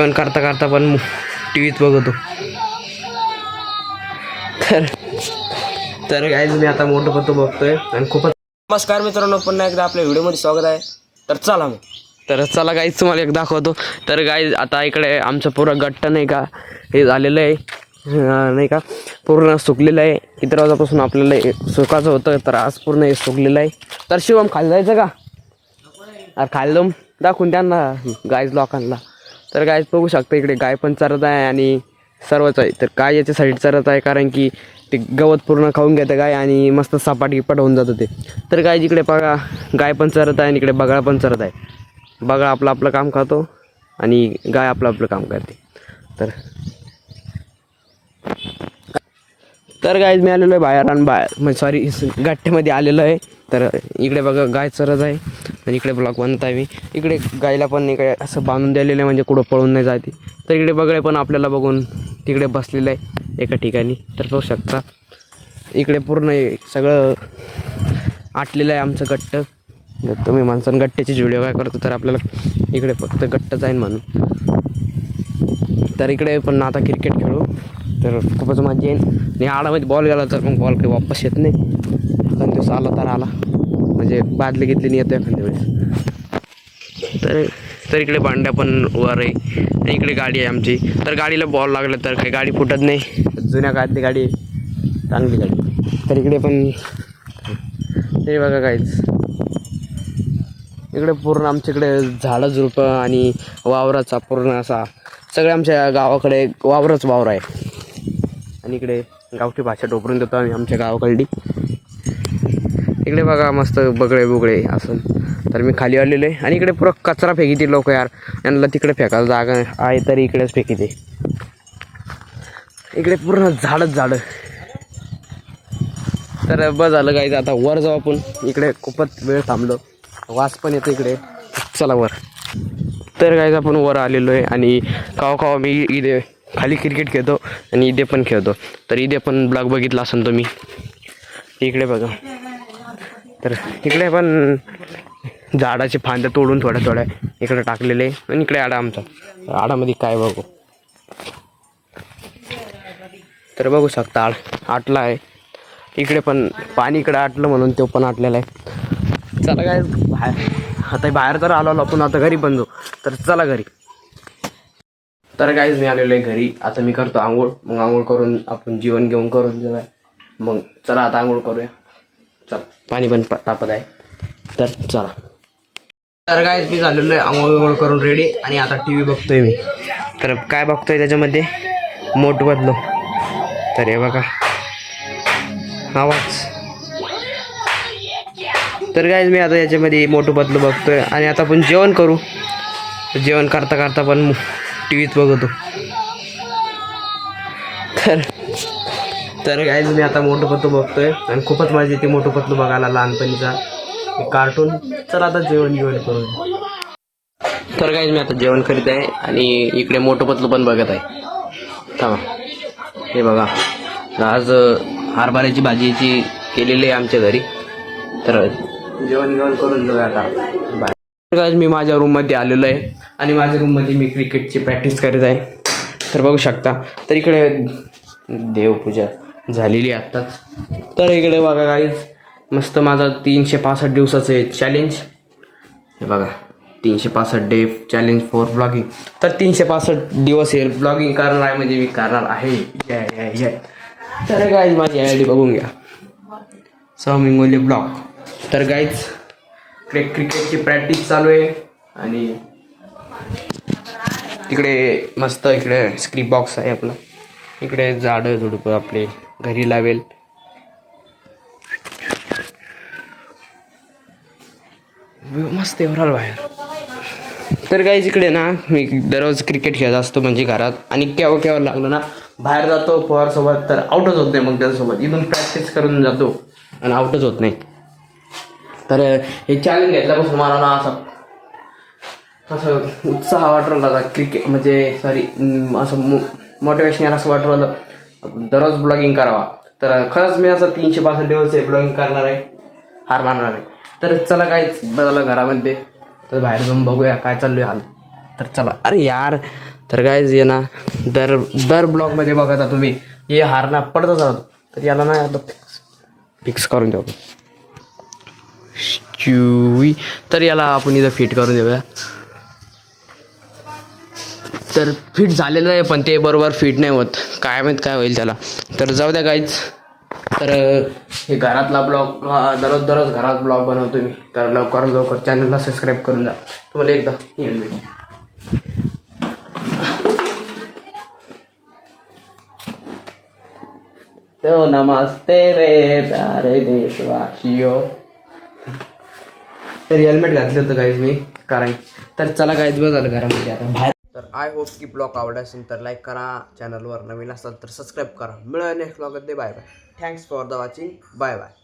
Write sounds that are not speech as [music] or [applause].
जेवण करता करता पण टी व्हीत बघतो. तर तर काय मी आता मोठं पत्तो बघतोय आणि खूपच नमस्कार मित्रांनो पुन्हा एकदा आपल्या व्हिडिओमध्ये स्वागत आहे. तर चला मग. तर चला गाईच तुम्हाला एक दाखवतो. तर गाई आता इकडे आमचं पुरं गट्ट नाही का हे झालेलं आहे. नाही का? पूर्ण सुकलेलं आहे. इतर वाजतापासून आपल्याला सुकाचं होतं तर आज पूर्ण हे सुकलेलं आहे. तर शिवम खाली जायचं का? अरे खाली जाऊन दाखवून त्यांना गायज लोकांना. तर गायज बघू शकता इकडे गाय पण चरत आहे आणि सर्वच आहे. तर काय याच्यासाठी चरत आहे कारण की ते गवत पूर्ण खाऊन घेतं गाय आणि मस्त सपाट गिपाट होऊन जातं ते. तर गाय जिकडे बघा गाय पण चरत आहे आणि इकडे बगळा पण चरत आहे. बगळा आपलं आपलं काम खातो आणि गाय आपलं आपलं काम करते. तर तर गाय मी आलेलो आहे बाहेर आणि बाहेर. म्हणजे सॉरी [laughs] गट्ट्यामध्ये आलेलो आहे. तर इकडे बघा गाय चरत आहे. आणि इकडे ब्लॉक बनत आहे मी. इकडे गायला पण इकडे असं बांधून दिलेलं आहे म्हणजे कुठं पळून नाही जाते तर इकडे बगळे पण आपल्याला बघून तिकडे बसलेलं आहे एका ठिकाणी. तर बघू शकता. इकडे पूर्ण सगळं आटलेलं आहे आमचं गट्ट. जर तुम्ही माणसानं गट्ट्याची व्हिडिओ काय करतो तर आपल्याला इकडे फक्त गट्ट जाईन म्हणून. तर इकडे पण आता क्रिकेट खेळू. तर खूपच मजा येईल आणि आडामध्ये बॉल गेला तर मग बॉल काही वापस येत नाही. दोन दिवस आला तर आला. म्हणजे बादली घेतली नाही येतो एखाद्या वेळेस. तर तर इकडे भांड्या पण वर आहे. आणि इकडे गाडी आहे आमची. तर गाडीला बॉल लागला तर काही गाडी फुटत नाही. जुन्या काळातली गाडी आहे. चांगली गाडी तर इकडे पण ते बघा काहीच इकडे पूर्ण आमच्याकडे झाडं झुडपं आणि वावराचा पूर्ण असा सगळं आमच्या गावाकडे वावरच वावर आहे. आणि इकडे गावठी भाषा टोपरून देतो आम्ही आमच्या गावाकडली. इकडे बघा मस्त बगळे बुगळे असं तर मी खाली आलेलो आहे. आणि इकडे पुरं कचरा फेकीते लोक यार. यांना तिकडे फेकायला जागा आहे तरी इकडेच फेकीते. इकडे पूर्ण झाडच झाडं. तर बस झालं काही आता वर जाऊ आपण. इकडे खूपच वेळ थांबलो. वास पण येतो इकडे. चला वर. तर काय आपण वर आलेलो आहे. आणि कावा कावा मी इथे खाली क्रिकेट खेळतो आणि इथे पण खेळतो. तर इथे पण ब्लॉग बघितला असेल तुम्ही. इकडे बघा. तर इकडे पण झाडाचे फांद्या तोडून थोड्या थोड्या इकडे टाकलेले आहे. आणि इकडे आडा आमचा. आडामध्ये काय बघू? तर बघू शकता आड आटला आहे. इकडे पण पाणी इकडे आटलं म्हणून तो पण आटलेला आहे. चला काय बाहेर आता बाहेर तर आलो आपण आता घरी पण जाऊ. तर चला घरी. तर काहीच मी आलेलो आहे घरी. आता मी करतो आंघोळ. मग आंघोळ करून आपण जेवण घेऊन करून जाऊया. मग चला आता आंघोळ करूया. चल पाणी पण तापत आहे. तर चला. तर काय मी झालेलो आहे आंघोळ बिंघोळ करून रेडी आणि आता टी व्ही बघतोय मी. तर काय बघतोय त्याच्यामध्ये? मोठ बदलो. तर हे बघा. आवाज. तर काय मी आता याच्यामध्ये मोठं बदलं बघतोय आणि आता आपण जेवण करू. जेवण करता करता पण टी व्हीत बघतो. तर तर गायज मी आता मोठं पत्तू बघतोय आणि खूपच माझी येते मोठं पत्तू बघायला लहानपणीचा. कार्टून चला आता जेवण जेवण करून. तर गायज मी आता जेवण करीत आहे आणि इकडे मोठं पतलू पण बघत आहे. थांबा. हे बघा. आज हरभऱ्याची भाजीची केलेली आहे आमच्या घरी. तर जेवण जेवण करून जाऊ आता. बाय गायज मी माझ्या रूममध्ये आलेलो आहे आणि माझ्या रूममध्ये मी क्रिकेटची प्रॅक्टिस करत आहे. तर बघू शकता. तर इकडे देवपूजा. झालेली आहे आत्ताच. तर इकडे बघा गाईज मस्त माझा तीनशे पासष्ट दिवसाचं आहे चॅलेंज हे बघा तीनशे पासष्ट डे चॅलेंज फॉर ब्लॉगिंग तर तीनशे पासष्ट दिवस हे ब्लॉगिंग करणार आहे म्हणजे मी करणार आहे. जय जय जय तर गाईज माझी आय डी बघून घ्या. सौमिंगोली ब्लॉग तर गाईज इकडे क्रिकेटची प्रॅक्टिस चालू आहे. आणि तिकडे मस्त इकडे स्क्रीप बॉक्स आहे आपलं. इकडे झाडं झुडपं आपले. घरी लावेल. मस्त एवढा बाहेर. तर काही इकडे ना मी दररोज क्रिकेट खेळत असतो म्हणजे घरात. आणि केव्हा केव्हा लागलं ना बाहेर जातो पोहारसोबत तर आउटच होत नाही मग त्याच्यासोबत. इथून प्रॅक्टिस करून जातो आणि आउटच होत नाही. तर हे चॅलेंज घेतल्यापासून मला ना असं असं उत्साह वाटून राहिला क्रिकेट म्हणजे सॉरी असं मोटिवेशन असं वाटून दररोज ब्लॉगिंग करावा. तर खरंच मी असं तीनशे पासष्ट दिवस ब्लॉगिंग करणार आहे. हार मानणार आहे तर चला काय बदला घरामध्ये. तर बाहेर जाऊन बघूया काय चालू आहे हाल. तर चला. अरे यार तर कायच ये ना दर दर ब्लॉगमध्ये बघता तुम्ही. हे हार ना पडतच राहतो. तर याला ना आता फिक्स फिक्स करून देऊ चिवी तर याला आपण इथं फिट करून देऊया. तर फिट झालेलं आहे पण ते बरोबर फिट नाही होत. काय माहीत काय होईल त्याला. तर जाऊ द्या काहीच तर हे घरातला ब्लॉग दररोज दररोज घरात ब्लॉग बनवतो मी. तर लवकर लवकर चॅनलला सबस्क्राईब करून जा. तुम्हाला एकदा तो नमस्ते रे प्यारे देशवासियो. तर हेल्मेट घातलं होतं काहीच मी. कारण तर चला काहीच बघ झालं घरामध्ये आता. बाहेर तर आय होप की ब्लॉग आवडला असेल तर लाईक करा. चॅनलवर नवीन असाल तर सबस्क्राईब करा. मिळा next blog bye bye thanks for the watching bye bye